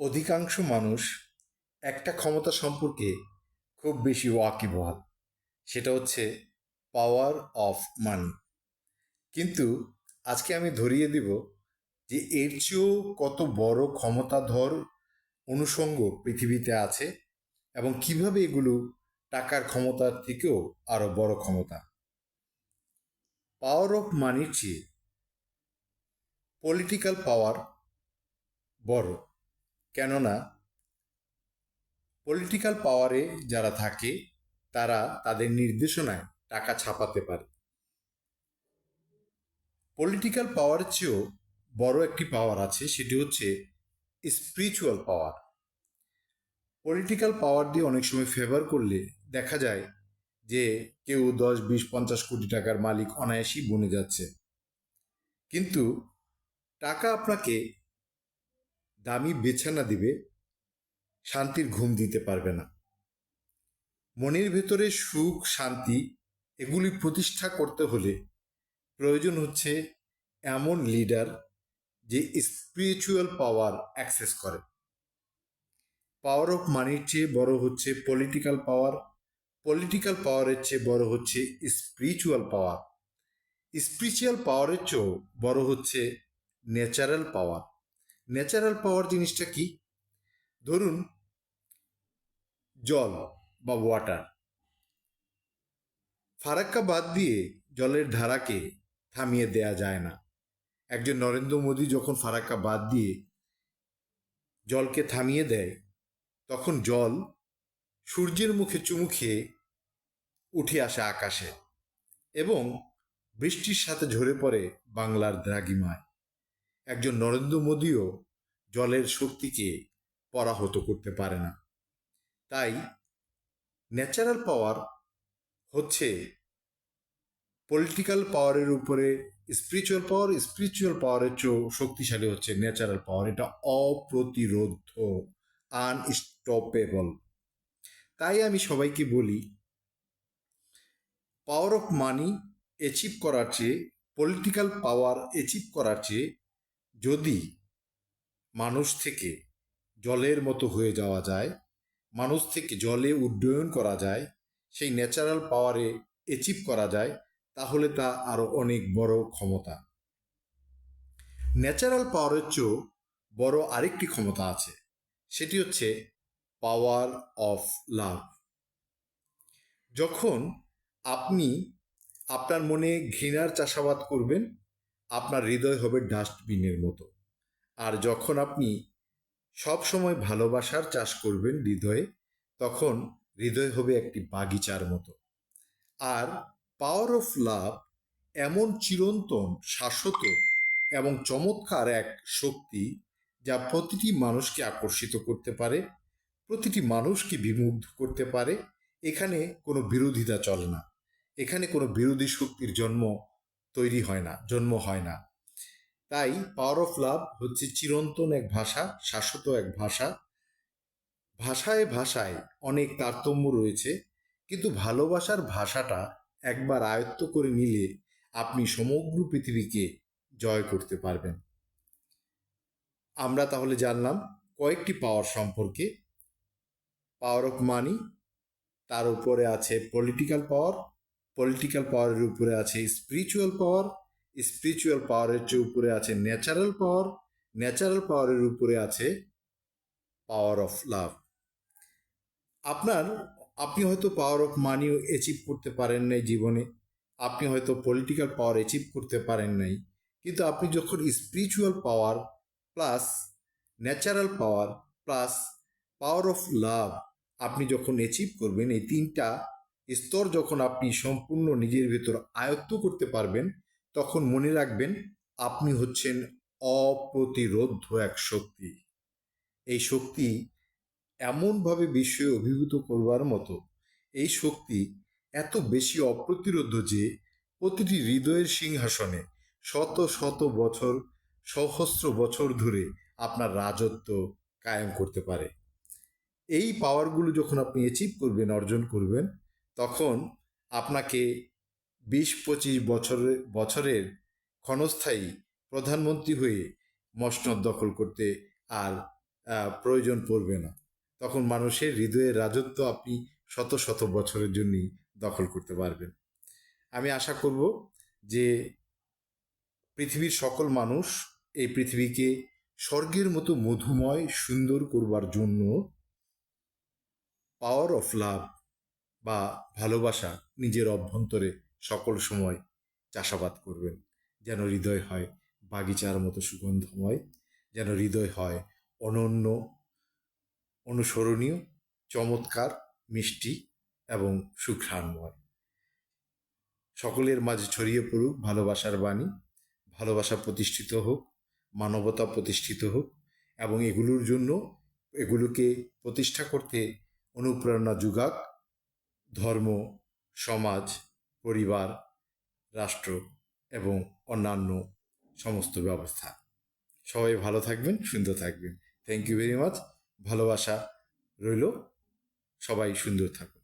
অধিকাংশ মানুষ একটা ক্ষমতা সম্পর্কে খুব বেশি ওয়াকিবহাল। সেটা হচ্ছে পাওয়ার অফ মানি কিন্তু আজকে আমি ধরিয়ে দিব যে এর চেয়েও কত বড় ক্ষমতাধর অনুষঙ্গ পৃথিবীতে আছে এবং কীভাবে এগুলো টাকার ক্ষমতার থেকেও আরও বড় ক্ষমতা। পাওয়ার অফ মানির চেয়ে পলিটিক্যাল পাওয়ার বড়। কেননা পলিটিক্যাল পাওয়ারে যারা থাকে, তারা তাদের নির্দেশনায় টাকা ছাপাতে পারে। পলিটিক্যাল পাওয়ার চেয়েও বড় একটি পাওয়ার আছে, সেটি হচ্ছে স্পিরিচুয়াল পাওয়ার পলিটিক্যাল পাওয়ার দিয়ে অনেক সময় ফেভার করলে দেখা যায় যে কেউ দশ, বিশ, পঞ্চাশ কোটি টাকার মালিক অনায়াসই বনে যাচ্ছে। কিন্তু টাকা আপনাকে দামি বিছানা দিবে, শান্তির ঘুম দিতে পারবে না। মনের ভেতরে সুখ, শান্তি এগুলি প্রতিষ্ঠা করতে হলে প্রয়োজন হচ্ছে এমন লিডার যে স্পিরিচুয়াল পাওয়ার অ্যাক্সেস করে। পাওয়ার অফ মানির চেয়ে বড় হচ্ছে পলিটিক্যাল পাওয়ার পলিটিক্যাল পাওয়ারের চেয়ে বড় হচ্ছে স্পিরিচুয়াল পাওয়ার স্পিরিচুয়াল পাওয়ারের চেয়েও বড় হচ্ছে ন্যাচারাল পাওয়ার ন্যাচারাল পাওয়ার জিনিসটা কি? ধরুন, জল বা ওয়াটার ফারাক্কা বাদ দিয়ে জলের ধারাকে থামিয়ে দেয়া যায় না। একজন নরেন্দ্র মোদী যখন ফারাক্কা বাদ দিয়ে জলকে থামিয়ে দেয়, তখন জল সূর্যের মুখে চুমু খেয়ে উঠে আসে আকাশে এবং বৃষ্টির সাথে ঝরে পড়ে বাংলার দ্রাগিমায় একজন নরেন্দ্র মোদীও জলের শক্তিকে পরাহত করতে পারে না। তাই ন্যাচারাল পাওয়ার হচ্ছে পলিটিক্যাল পাওয়ারের উপরে স্পিরিচুয়াল পাওয়ার স্পিরিচুয়াল পাওয়ারের চেয়েও শক্তিশালী হচ্ছে ন্যাচারাল পাওয়ার এটা অপ্রতিরোধ আনস্টপেবল তাই আমি সবাইকে বলি পাওয়ার অফ মানি অ্যাচিভ করার চেয়ে পলিটিক্যাল পাওয়ার অ্যাচিভ করার চেয়ে যদি মানুষ থেকে জলের মতো হয়ে যাওয়া যায়, মানুষ থেকে জলে উড্ডয়ন করা যায়, সেই ন্যাচারাল পাওয়ারে অ্যাচিভ করা যায়, তাহলে তা আরও অনেক বড় ক্ষমতা। ন্যাচারাল পাওয়ারের চেয়েও বড় আরেকটি ক্ষমতা আছে, সেটি হচ্ছে পাওয়ার অফ লাভ যখন আপনি আপনার মনে ঘৃণার চাষাবাদ করবেন আপনার হৃদয় হবে ডাস্টবিনের মতো। আর যখন আপনি সব সময় ভালোবাসার চাষ করবেন হৃদয়ে, তখন হৃদয় হবে একটি বাগিচার মতো। আর পাওয়ার অফ লাভ এমন চিরন্তন, শাশ্বত এবং চমৎকার এক শক্তি যা প্রতিটি মানুষকে আকর্ষিত করতে পারে, প্রতিটি মানুষকে বিমুগ্ধ করতে পারে। এখানে কোনো বিরোধিতা চলে না। এখানে কোনো বিরোধী শক্তির জন্ম তৈরি হয় না, জন্ম হয় না। তাই পাওয়ার অফ লাভ হচ্ছে চিরন্তন এক ভাষা, শাশ্বত এক ভাষা। ভাষায় ভাষায় অনেক তারতম্য রয়েছে, কিন্তু ভালোবাসার ভাষাটা একবার আয়ত্ত করে নিলে আপনি সমগ্র পৃথিবীকে জয় করতে পারবেন। আমরা তাহলে জানলাম কয়েকটি পাওয়ার সম্পর্কে। পাওয়ার অফ মানি তার উপরে আছে পলিটিক্যাল পাওয়ার পলিটিক্যাল পাওয়ারের উপরে আছে স্পিরিচুয়াল পাওয়ার স্পিরিচুয়াল পাওয়ারের চেয়ে উপরে আছে ন্যাচারাল পাওয়ার ন্যাচারাল পাওয়ারের উপরে আছে পাওয়ার অফ লাভ আপনার, আপনি হয়তো পাওয়ার অফ মানিও অ্যাচিভ করতে পারেন নাই জীবনে, আপনি হয়তো পলিটিক্যাল পাওয়ার অ্যাচিভ করতে পারেন নাই, কিন্তু আপনি যখন spiritual power plus natural power plus power of love আপনি যখন অ্যাচিভ করবেন, এই তিনটা স্তর যখন আপনি সম্পূর্ণ নিজের ভেতর আয়ত্ত করতে পারবেন, তখন মনে রাখবেন আপনি হচ্ছেন অপ্রতিরোধ এক শক্তি। এই শক্তি এমনভাবে বিশ্বয়ে অভিভূত করবার মতো, এই শক্তি এত বেশি অপ্রতিরোধ যে প্রতিটি হৃদয়ের সিংহাসনে শত শত বছর, সহস্র বছর ধরে আপনার রাজত্ব কায়েম করতে পারে। এই পাওয়ারগুলো যখন আপনি অ্যাচিভ করবেন, অর্জন করবেন তখন আপনাকে বিশ পঁচিশ বছরের বছরের ক্ষণস্থায়ী প্রধানমন্ত্রী হয়ে মসনদ দখল করতে আর প্রয়োজন পড়বে না। তখন মানুষের হৃদয়ের রাজত্ব আপনি শত শত বছরের জন্যই দখল করতে পারবেন। আমি আশা করব যে পৃথিবীর সকল মানুষ এই পৃথিবীকে স্বর্গের মতো মধুময় সুন্দর করবার জন্য পাওয়ার অফ লাভ বা ভালোবাসা নিজের অভ্যন্তরে সকল সময় চাষাবাদ করবেন। যেন হৃদয় হয় বাগিচার মতো সুগন্ধময়, যেন হৃদয় হয় অনন্য, অনুসরণীয়, চমৎকার, মিষ্টি এবং সুঘ্রাণময়। সকলের মাঝে ছড়িয়ে পড়ুক ভালোবাসার বাণী। ভালোবাসা প্রতিষ্ঠিত হোক, মানবতা প্রতিষ্ঠিত হোক এবং এগুলোর জন্য এগুলোকে প্রতিষ্ঠা করতে অনুপ্রেরণা যুগাক। ধর্ম, সমাজ, পরিবার, রাষ্ট্র এবং অন্যান্য সমস্ত ব্যবস্থা। সবাই ভালো থাকবেন, সুন্দর থাকবেন। থ্যাংক ইউ ভেরি মাচ ভালোবাসা রইল। সবাই সুন্দর থাকুন।